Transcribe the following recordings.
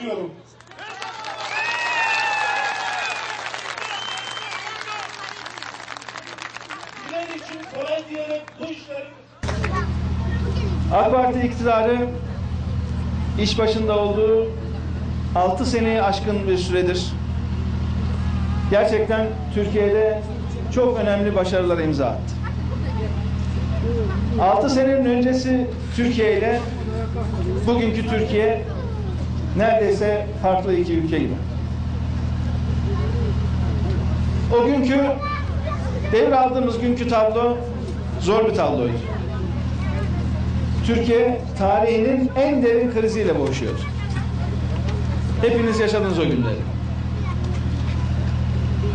istiyorum. Güven için kolay diyerek bu işleri AK Parti iktidarı iş başında olduğu 6 seneyi aşkın bir süredir gerçekten Türkiye'de çok önemli başarılara imza attı. 6 senenin öncesi Türkiye ile bugünkü Türkiye neredeyse farklı iki ülke gibi. O günkü devraldığımız günkü tablo zor bir tabloydu. Türkiye tarihinin en derin kriziyle boğuşuyor. Hepiniz yaşadınız o günleri.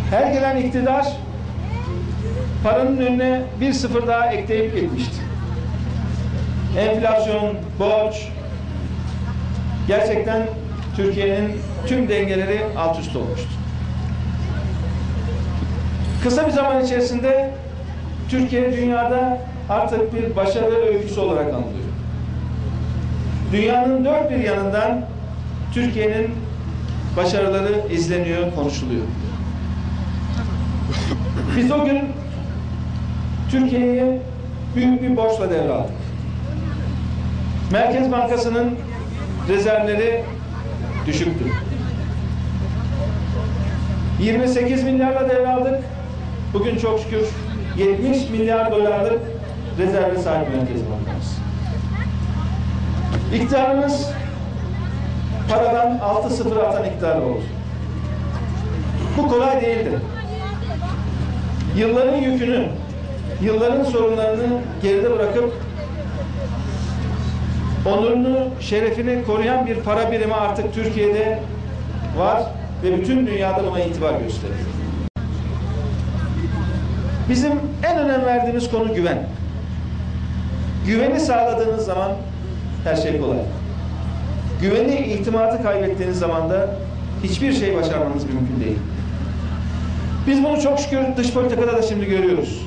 Her gelen iktidar paranın önüne bir sıfır daha ekleyip gitmişti. Enflasyon, borç gerçekten Türkiye'nin tüm dengeleri alt üst olmuştu. Kısa bir zaman içerisinde Türkiye dünyada artık bir başarı öyküsü olarak anılıyor. Dünyanın dört bir yanından Türkiye'nin başarıları izleniyor, konuşuluyor. Biz o gün Türkiye'yi büyük bir borçla devraldık. Merkez Bankası'nın rezervleri düşüktü. 28 milyarla devraldık. Bugün çok şükür 70 milyar dolarlık rezerve sahip Merkez Bankası. İktidarımız paradan altı sıfır atan iktidar oldu. Bu kolay değildi. Yılların yükünü, yılların sorunlarını geride bırakıp onurunu, şerefini koruyan bir para birimi artık Türkiye'de var ve bütün dünyada buna itibar gösteriyor. Bizim en önem verdiğimiz konu güven. Güveni sağladığınız zaman her şey kolay. Güveni, itimatı kaybettiğiniz zaman da hiçbir şey başarmanız mümkün değil. Biz bunu çok şükür dış politikada da şimdi görüyoruz.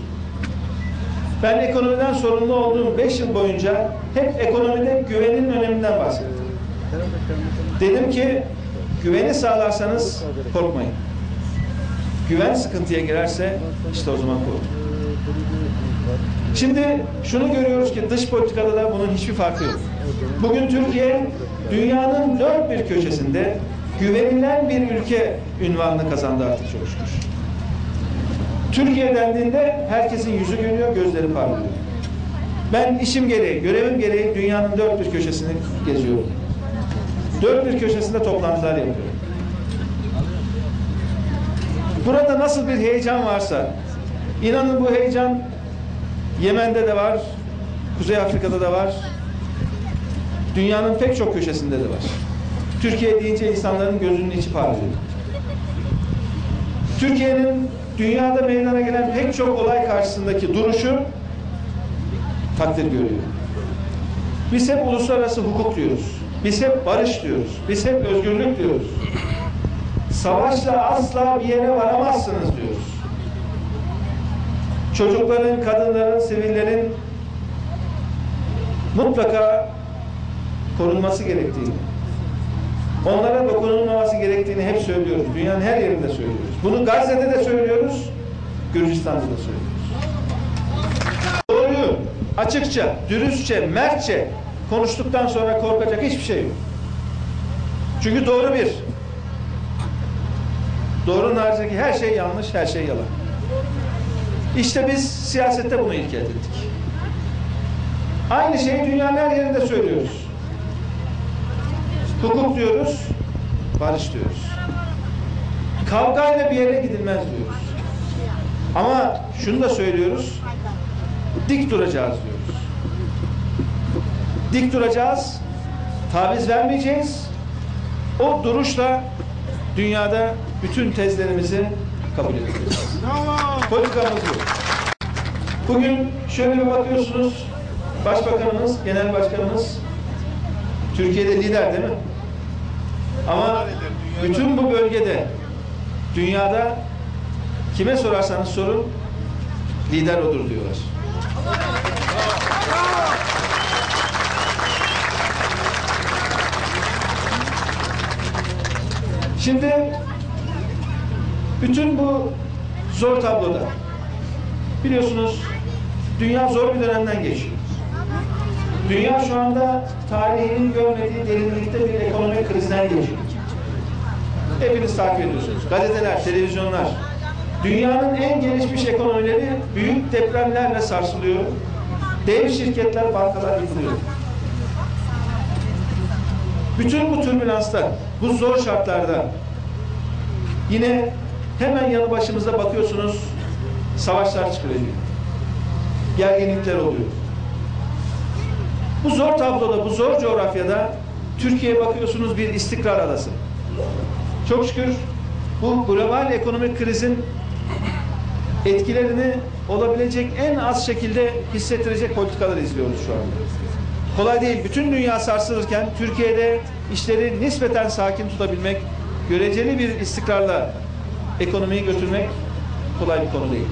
Ben ekonomiden sorumlu olduğum 5 yıl boyunca hep ekonomide güvenin öneminden bahsettim. Dedim ki güveni sağlarsanız korkmayın. Güven sıkıntıya girerse işte o zaman korkun. Şimdi şunu görüyoruz ki dış politikada da bunun hiçbir farkı yok. Bugün Türkiye dünyanın dört bir köşesinde güvenilen bir ülke ünvanını kazandı artık çok. Türkiye dendiğinde herkesin yüzü gülüyor, gözleri parlıyor. Ben işim gereği, görevim gereği dünyanın dört bir köşesini geziyorum. Dört bir köşesinde toplantılar yapıyorum. Burada nasıl bir heyecan varsa, inanın bu heyecan Yemen'de de var, Kuzey Afrika'da da var, dünyanın pek çok köşesinde de var. Türkiye deyince insanların gözünün içi parlıyor. Türkiye'nin dünyada meydana gelen pek çok olay karşısındaki duruşu takdir görüyor. Biz hep uluslararası hukuk diyoruz. Biz hep barış diyoruz. Biz hep özgürlük diyoruz. Savaşla asla bir yere varamazsınız diyoruz. Çocukların, kadınların, sivillerin mutlaka korunması gerektiğini, onlara dokunulmaması gerektiğini hep söylüyoruz. Dünyanın her yerinde söylüyoruz. Bunu Gazze'de de söylüyoruz, Gürcistan'da da söylüyoruz. Doğruyu açıkça, dürüstçe, mertçe konuştuktan sonra korkacak hiçbir şey yok. Çünkü doğru bir. Doğrunun haricindeki her şey yanlış, her şey yalan. İşte biz siyasette bunu ilke edindik. Aynı şeyi dünyanın her yerinde söylüyoruz. Hukuk diyoruz, barış diyoruz. Kavgayla bir yere gidilmez diyoruz. Ama şunu da söylüyoruz, dik duracağız diyoruz. Dik duracağız, taviz vermeyeceğiz. O duruşla dünyada bütün tezlerimizi kabul edeceğiz. Politikamız bu. Bugün şöyle bir bakıyorsunuz, Başbakanımız, Genel Başkanımız Türkiye'de lider değil mi? Ama bütün bu bölgede, dünyada kime sorarsanız sorun, lider odur diyorlar. Şimdi bütün bu zor tabloda biliyorsunuz dünya zor bir dönemden geçiyor. Dünya şu anda tarihinin görmediği derinlikte bir ekonomik krizden geçiyor. Hepiniz takip ediyorsunuz. Gazeteler, televizyonlar. Dünyanın en gelişmiş ekonomileri büyük depremlerle sarsılıyor. Dev şirketler, bankalar yıkılıyor. Bütün bu türbülanslar, bu zor şartlarda yine hemen yanı başımızda bakıyorsunuz savaşlar çıkıyor. Gerginlikler oluyor. Bu zor tabloda, bu zor coğrafyada Türkiye'ye bakıyorsunuz bir istikrar adası. Çok şükür bu global ekonomik krizin etkilerini olabilecek en az şekilde hissettirecek politikalar izliyoruz şu anda. Kolay değil. Bütün dünya sarsılırken Türkiye'de işleri nispeten sakin tutabilmek, göreceli bir istikrarla ekonomiyi götürmek kolay bir konu değil.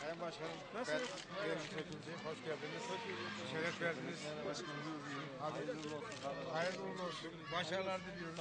Sayın Başkanım, ben gelmiş hepinize hoş geldiniz. Şeref verdiniz. Hayırlı uğurlu olsun. Hayırlı uğurlu olsun. Başarılar diliyorum.